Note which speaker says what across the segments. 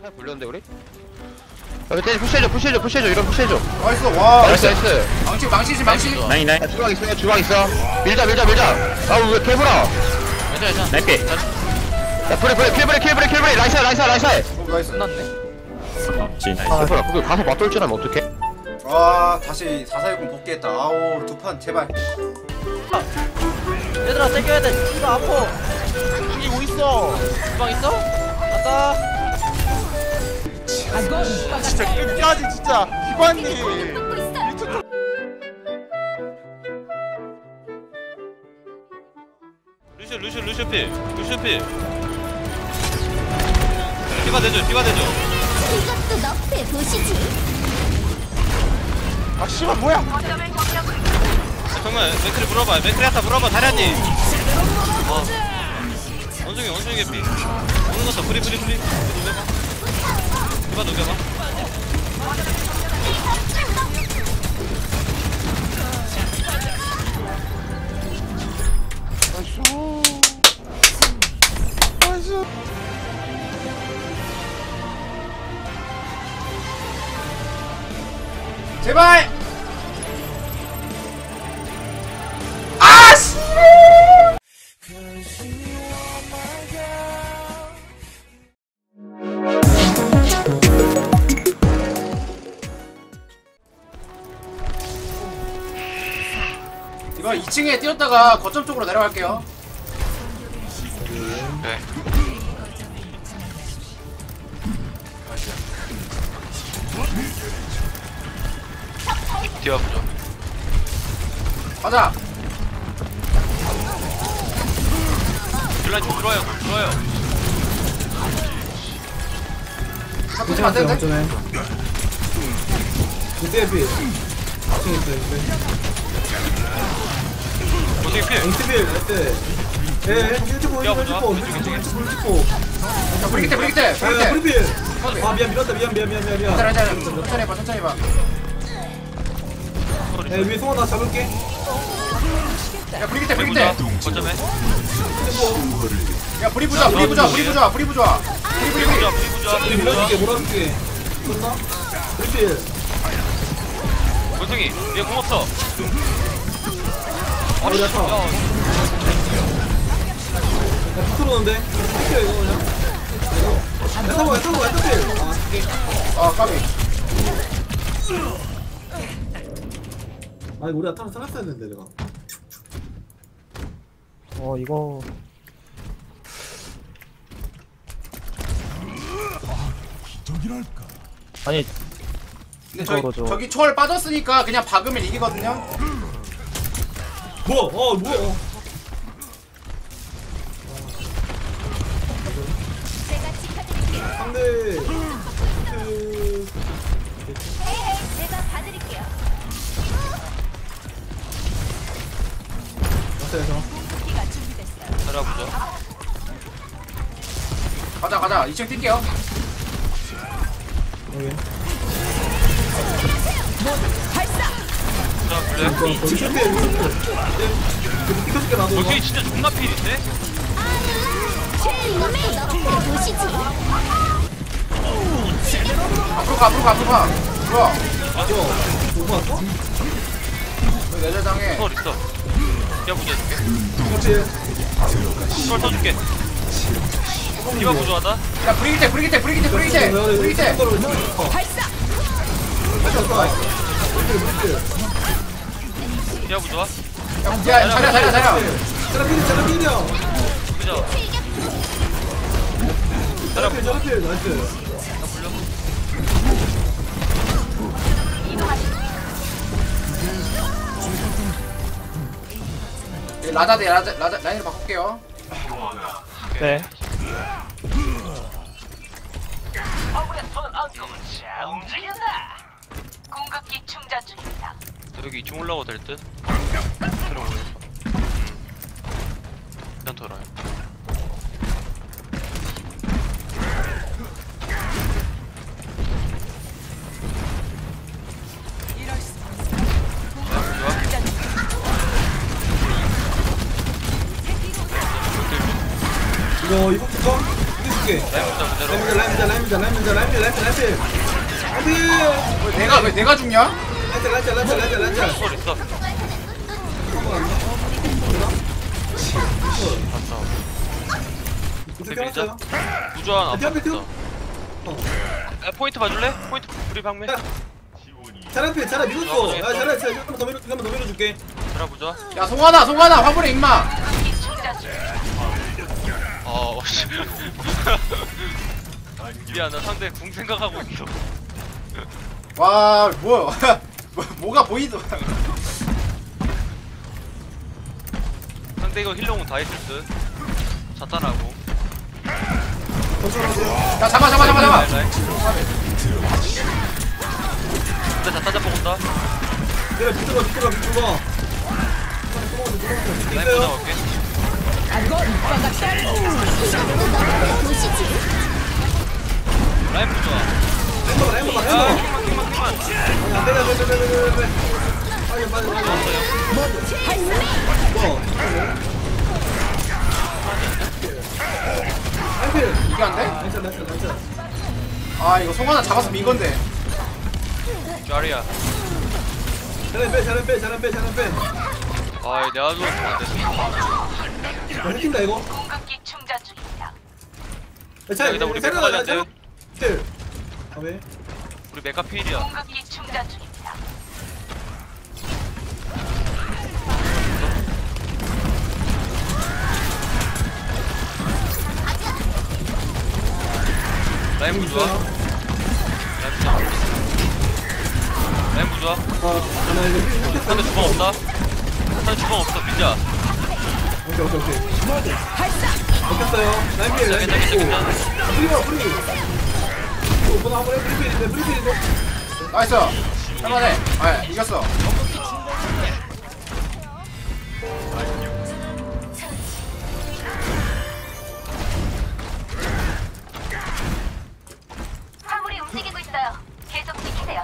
Speaker 1: 타임 불렸는데 우리? 여기 때 푸시해줘 푸시해줘 푸시해줘 이런 푸시해줘.
Speaker 2: 나이스 와.
Speaker 1: 나이스 나이스.
Speaker 2: 망치 망치지 망치.
Speaker 3: 나인 나인
Speaker 1: 야 주방 있어 주방 있어. 밀자 밀자 밀자. 아왜 개불아
Speaker 4: 괜찮아 괜찮아.
Speaker 3: 나이피
Speaker 1: 야 브레 브레 킬 브레 킬 브레 킬 브레 라이스 라이스 라이스
Speaker 2: 어, 나이스.
Speaker 4: 끝났네.
Speaker 3: 진
Speaker 1: 개불아 거기 가서 맞돌진하면 어떡해?
Speaker 2: 와 다시 440 복귀했다. 아우 두판 제발.
Speaker 4: 얘들아 땡겨야 돼. 이거 아파.
Speaker 1: 여기 뭐 있어.
Speaker 4: 주방 있어? 간다
Speaker 1: 진짜 끝까지 진짜 기관님.
Speaker 5: 루시 루시 루시 필. 루시 필. 디바 대줘 디바 대줘
Speaker 6: 이것도 너프에 보시지.
Speaker 1: 아 씨발 뭐야?
Speaker 5: 아, 정말 맥크리 물어봐 맥크리 한타 물어봐 다리아님. 어. 원숭이 원숭이 개피. 오는 것도 프리 프리 프리. 녹여봐. 디바 녹여봐
Speaker 2: 제발 2층에 뛰었다가 거점 쪽으로 내려갈게요.
Speaker 5: 디바 보자
Speaker 2: 가자.
Speaker 5: 딜라인 좀 들어와요 들어와요.
Speaker 2: 잡히면 안 되는데?
Speaker 5: 원숭이 필 야, 보자.
Speaker 2: 자 브리기테 브리기테 브리기테
Speaker 7: 아 미안 밀었다 미안 미안 미안 미안 미안.
Speaker 2: 괜찮아 괜찮아 천천히 해봐 천천히 해봐.
Speaker 7: 야 위에 송아 나 잡을게.
Speaker 2: 야 브리기테
Speaker 5: 브리
Speaker 2: 브리기테
Speaker 5: 거점에?
Speaker 2: 야 브리 부자 브리 부자 브리 부자 브리 부자. 브리 브리
Speaker 5: 브리. 보자 브리 보자.
Speaker 7: 밀어줄게 몰아줄게. 쏜다? 그렇지
Speaker 5: 원숭이 위에 공 없어
Speaker 7: 아 우리 아까 야야 붙들어오는데 붙여 이거 그냥 야 타고 야 타고 야 타고 아 오케이
Speaker 2: 아 까비
Speaker 7: 아니 우리 아타는 살았어야 했는데 내가.
Speaker 8: 어 이거. 아니
Speaker 2: 근데 저기,
Speaker 8: 그거죠.
Speaker 2: 저기 초월 빠졌으니까 그냥 박으면 이기거든요
Speaker 7: 뭐야 어 뭐야
Speaker 6: 제가 지켜드릴게요.
Speaker 7: 상대 그
Speaker 6: 제가 봐드릴게요.
Speaker 7: 왔어요
Speaker 6: 무기가 준비됐어요.
Speaker 5: 따라보자
Speaker 2: 가자 가자 2층 뛸게요
Speaker 7: 저 여기 이거.
Speaker 5: 원숭이 진짜 존나 필인데?
Speaker 2: 앞으로 가 앞으로 가 앞으로 가
Speaker 7: 왔어?
Speaker 2: 여기 내절당해
Speaker 5: 서울 있어 디바 보자 해줄게
Speaker 7: 그렇지
Speaker 5: 서울 써줄게 디바 보조하다
Speaker 2: 야 브리기테 브리기테 브리기테 브리기테 브리기테
Speaker 6: 발사.
Speaker 5: 디바 보조와
Speaker 2: 야 자리야 자리야 자리야.
Speaker 7: 자라 필 자라 필이야
Speaker 5: 보자
Speaker 7: 자라 필필 나이스.
Speaker 2: 여기 라자 대 라자 라자 라인을 바꿀게요.
Speaker 8: 네.
Speaker 9: 공급기 충전 중입니다.
Speaker 5: 여기 2층 올라가도 될 듯? 들어오네. 그냥 돌아요.
Speaker 7: 이거 이거 줄까? 이거 줄게.
Speaker 5: 라인 보자 그대로
Speaker 7: 라임자 라임자 라인자 라인자 라인자 라인자
Speaker 2: 왜 내가 왜 내가 죽냐?
Speaker 5: 있어
Speaker 7: 해놨어요
Speaker 5: 부조한
Speaker 7: 뒤에
Speaker 5: 앞에
Speaker 7: 앞에
Speaker 5: 있어 야, 포인트 봐줄래? 포인트 우리 방매
Speaker 7: 자라 필 자라 밀었어 야 자라 자라 한번 더 밀어 한번 더 밀어줄게
Speaker 5: 부조
Speaker 2: 야 송하나 송하나 화물에 임마.
Speaker 9: 중.
Speaker 5: 어 씨. 미안 나 상대 궁 생각하고 있어
Speaker 2: 와 뭐야? 뭐, 뭐가 보이더?
Speaker 5: 상대 이거 힐러공 다 했을 듯 자탄하고
Speaker 2: 야 잡아 잡아 잡아 잡아.
Speaker 5: 라인, 라인. 근데 자탄 잡고 온다
Speaker 7: 내가 밑으로 밑으로 밑으로
Speaker 5: 라인 보자 올게. 라인
Speaker 7: 라인봐 라인봐
Speaker 5: 야
Speaker 7: 라인
Speaker 2: 이게 안 돼?
Speaker 7: 라인자 라인자 라인자
Speaker 2: 아 이거 송하나 잡아서 민 건데.
Speaker 5: 자리야
Speaker 7: 잘해 빼 잘해 빼 잘해 빼 잘해 빼
Speaker 5: 아 내가 죽은 안 됐어
Speaker 7: 야, 해킨다 이거
Speaker 9: 궁극기 충전 중입니다.
Speaker 7: 야, 잘
Speaker 5: 여기다 우리
Speaker 7: 잘
Speaker 5: 메카
Speaker 7: 나가,
Speaker 5: 관련
Speaker 7: 잘 필. 아 왜?
Speaker 5: 우리 메카 필이야
Speaker 9: 궁극기 충전 중입니다.
Speaker 5: 라인 부조아 라인 라인 부조아
Speaker 7: 아, 나 이거 필 못했어.
Speaker 5: 상대 주방 없다 상대 주방 없어 민자
Speaker 7: 오케이 오케이 오케이. 라인필
Speaker 5: 괜찮아
Speaker 7: 라인 필.
Speaker 5: 괜찮아 괜찮아
Speaker 7: 프리가 프리. 오, 이거 한번 해 프리필인데 프리필인데.
Speaker 2: 나이스. 할만해. 아 이겼어.
Speaker 9: 화물이 움직이고 있어요. 계속 지키세요.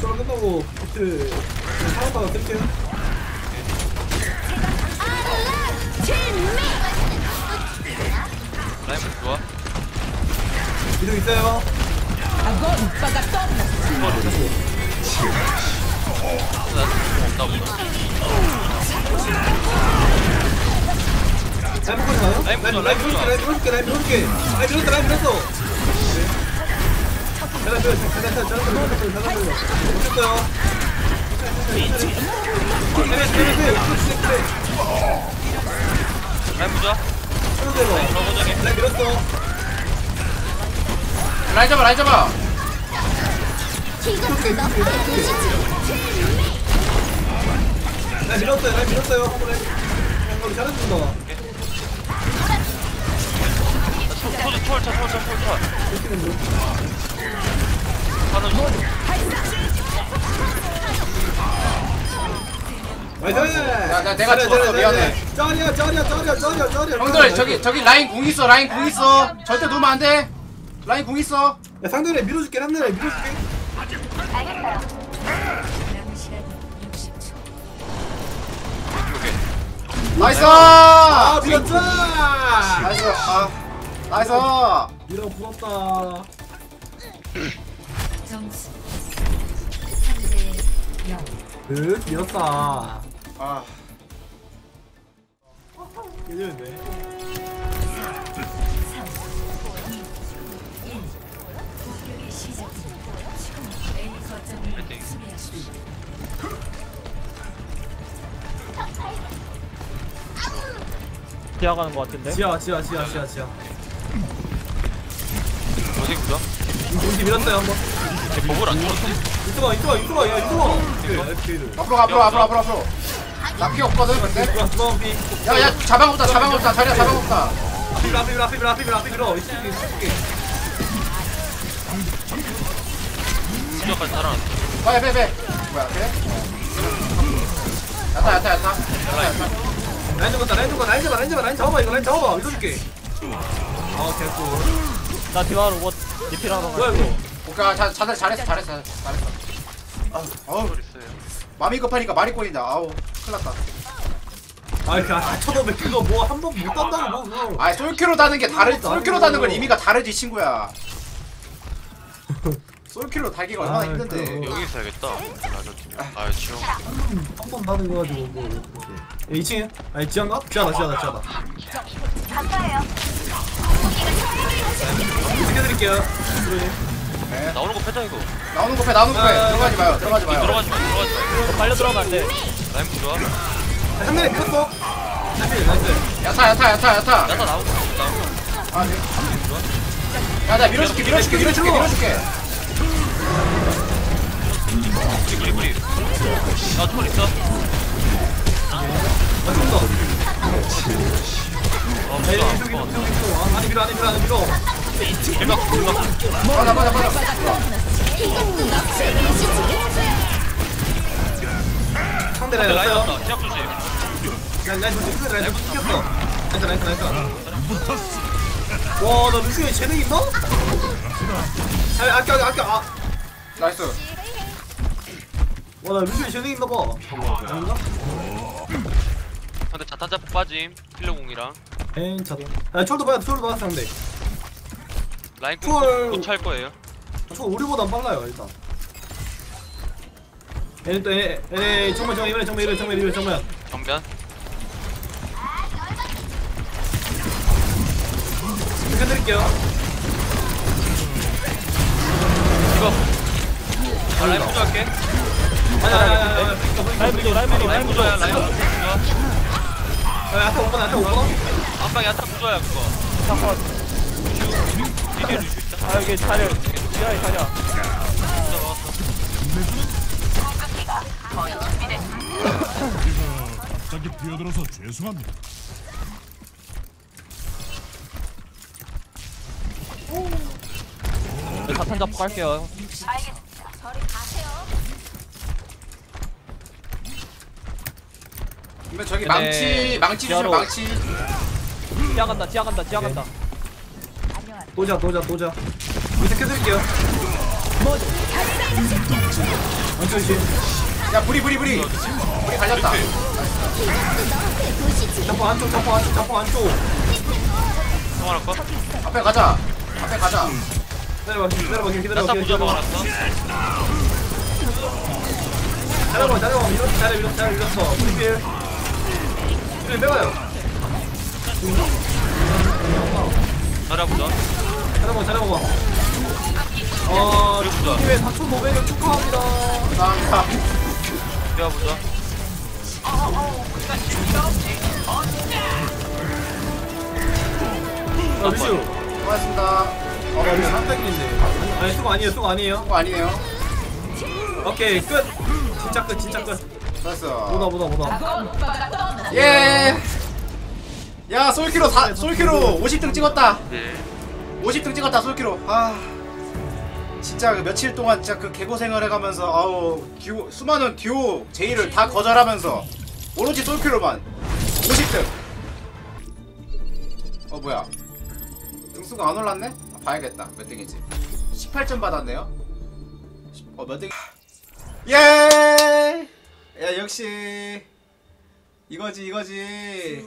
Speaker 7: 저 끝나고 비트 있어요. 보지 마요.
Speaker 5: 보자,
Speaker 7: 라인
Speaker 5: 라인
Speaker 7: 라인 밀어줄게 라인 밀어줄게 라인 밀어줄게. 라인 밀었다 라인 밀었어. 잘라 밀어 잘라 잘라 잘라 잘라.
Speaker 5: 라인 부조아
Speaker 7: 그래.
Speaker 5: 저 고정해
Speaker 7: 라인 밀었어.
Speaker 2: 라인 잡아 라인 잡아.
Speaker 6: 도시지.
Speaker 7: 라인 밀었어요 라인 밀었어요. 한번 해. 어, 잘해준다.
Speaker 5: 초초 초월차 초월차 초월차
Speaker 7: 이렇게 된 거.
Speaker 5: 하는 중
Speaker 7: 나이스!
Speaker 2: 야, 나 내가 죽었어, 미안해.
Speaker 7: 쩌리야 쩌리야 쩌리야 쩌리야 쩌리야
Speaker 2: 형들 저기 저기 라인 궁 있어 라인 궁 있어. 절대 누우면 안 돼. 라인 궁 있어.
Speaker 7: 야 상대를 밀어줄게 한대를 밀어줄게
Speaker 9: 알겠어요.
Speaker 2: 나이스.
Speaker 7: 아 밀었다
Speaker 2: 나이스. 아 나이스.
Speaker 7: 밀어 부럽다
Speaker 6: 점수 3대 0.
Speaker 7: 으 밀었다
Speaker 2: 아
Speaker 7: 깨지는
Speaker 6: 수비하십시오.
Speaker 8: 지나가는 것 같은데?
Speaker 7: 지하 지하 지하 지하 지하
Speaker 5: 어디 부조아
Speaker 7: 공기 밀었어요 한번
Speaker 5: 버블 안 죽었지?
Speaker 7: 이쪽아 이쪽아 이쪽아 야 이쪽아
Speaker 2: 앞으로 가, 앞으로 앞으로 앞으로 앞으로. 나피 없거든 근데.
Speaker 7: 이쪽아 주방 비
Speaker 2: 야야 자방 없다 자방 없다 자리야 자방 없다.
Speaker 7: 앞에 밀어 앞에 밀어 앞에 밀어 앞에 밀어 이쪽에 이쪽에
Speaker 5: 부조아까지 살아났어
Speaker 2: 빨리 빼 빼. 뭐야 그래? 야타 야타 야타. 야타 야타.
Speaker 7: 라인 잡았다 라인 잡아 라인 잡아 라인 잡아 라인 잡아봐 이거 라인 잡아봐 밀어줄게 아 됐고
Speaker 8: 나 디와 로봇 리필 하러
Speaker 7: 뭐야
Speaker 8: 가.
Speaker 7: 이거
Speaker 2: 오케이 자 자들 잘했어 잘했어 잘했어. 아, 어우 마음이 급하니까 말이 꼬인다. 아우 큰일 났다.
Speaker 7: 아 그냥 다 쳐도 그거 뭐 한 번 못 단다고 뭐 그거.
Speaker 2: 아 솔키로 다는 게 다르 솔키로 다는 건 의미가 다르지 친구야 솔키로 달기가 얼마나
Speaker 7: 아,
Speaker 2: 힘든데.
Speaker 5: 여기 있어야겠다. 아. 지금
Speaker 7: 한번 받은 거 가지고 뭐 이렇게. 2층에? 아니 지하인가? 지하다 지하다 지하다
Speaker 9: 감사해요.
Speaker 7: 챙겨드릴게요.
Speaker 5: 나오는 거 패자 이거.
Speaker 2: 나오는 거 패 나오는 거 패.
Speaker 7: 아,
Speaker 2: 들어가지 마요 들어가지 마요.
Speaker 5: 들어가지 마 들어가지 마.
Speaker 4: 빨려 들어가면 안 돼.
Speaker 5: 라임 좋아
Speaker 7: 한 대에 밀었어 나이스 나이스
Speaker 2: 야타 야타 야타 야타.
Speaker 5: 야타 나오고 나오고.
Speaker 2: 아, 네. 야나 밀어줄게 밀어줄게 밀어줄게 밀어줄게
Speaker 5: 뿌리 나 초월 있어
Speaker 7: 아 좀더
Speaker 5: 어
Speaker 7: 에이
Speaker 5: 어,
Speaker 7: 안에 밀어 안에 밀어 안에 밀어
Speaker 5: 일박 일박
Speaker 2: 맞아 맞아 맞아
Speaker 7: 상대 라인
Speaker 5: 라인
Speaker 7: 없어요
Speaker 5: 왔다 시작 조심
Speaker 7: 라인 라인 좀 시켰어 라인 좀 시켰어 나이스 나이스 나이스 와 나 루시오에 재능 있나? 아 아껴 아껴 아껴 아
Speaker 2: 나이스
Speaker 7: 와, 나 루시오 재능 있나 봐. 아닌가?
Speaker 5: 근데 자탄 자폭 빠짐 필러공이랑
Speaker 7: 에이, 자동. 아, 철도 봐야 돼, 철도 봐야 돼, 상대.
Speaker 5: 라인. 곧찰 거예요
Speaker 7: 저 우리보단 빨라요, 일단. 얘네 또, 얘네, 얘네, 정말, 정말, 이번에 정말, 이번에 정말, 이번에 정말.
Speaker 5: 정면
Speaker 7: 해드릴게요.
Speaker 5: 이거 아 라인 부조할게
Speaker 3: 죄송합니다.
Speaker 4: 사탄 잡고 갈게요
Speaker 9: 알겠습니다. 저리 가세요.
Speaker 2: 근데 저기
Speaker 4: 근데
Speaker 2: 망치 망치 주시면
Speaker 4: 지하로-
Speaker 2: 망치
Speaker 4: 지하 간다 지하 간다 지하 간다
Speaker 7: 도자, 도자, 도자. 밑에 켜드릴게요. 완전 씨.
Speaker 2: 야 부리 부리 부리 부리 갈렸다
Speaker 7: 자포 안쪽, 자포 안쪽, 자포 안쪽.
Speaker 5: 성환아 거
Speaker 2: 앞에 가자 앞에 가자
Speaker 7: 기다려봐, 기다려봐, 기다려봐,
Speaker 5: 야타 부조
Speaker 7: 기다려봐.
Speaker 5: 먹어놨어
Speaker 7: 잘해봐, 잘해봐. 밀었어, 잘해, 밀었어, 잘해, 밀었어. 프리필. 프리필 빼봐요.
Speaker 5: 자라 부조
Speaker 7: 잘해봐, 잘해봐. 어,
Speaker 5: 그래, 보자.
Speaker 7: 팀의 4,500을 축하합니다.
Speaker 2: 감사합니다
Speaker 5: 뛰어 부조
Speaker 7: 아, 루시오.
Speaker 2: 고맙습니다 어
Speaker 7: 루시오
Speaker 2: 괜찮아?
Speaker 7: 한짝인데. 아니, 아니, 수고 아니에요, 수고 오케이, 끝. 진짜 끝, 진짜 끝.
Speaker 2: 됐어
Speaker 7: 보다, 보다, 보다.
Speaker 2: 예. 야 솔키로 사, 솔키로 50등 찍었다.
Speaker 5: 네
Speaker 2: 50등 찍었다 솔키로. 아 진짜 그 며칠 동안 진짜 그 개고생을 해가면서 아우 듀오, 수많은 듀오 제의를 다 거절하면서 오로지 솔키로만 50등. 어 뭐야? 등수가 안 올랐네? 아, 봐야겠다 몇 등이지? 18점 받았네요. 어몇 등? 예. 야 역시 이거지 이거지.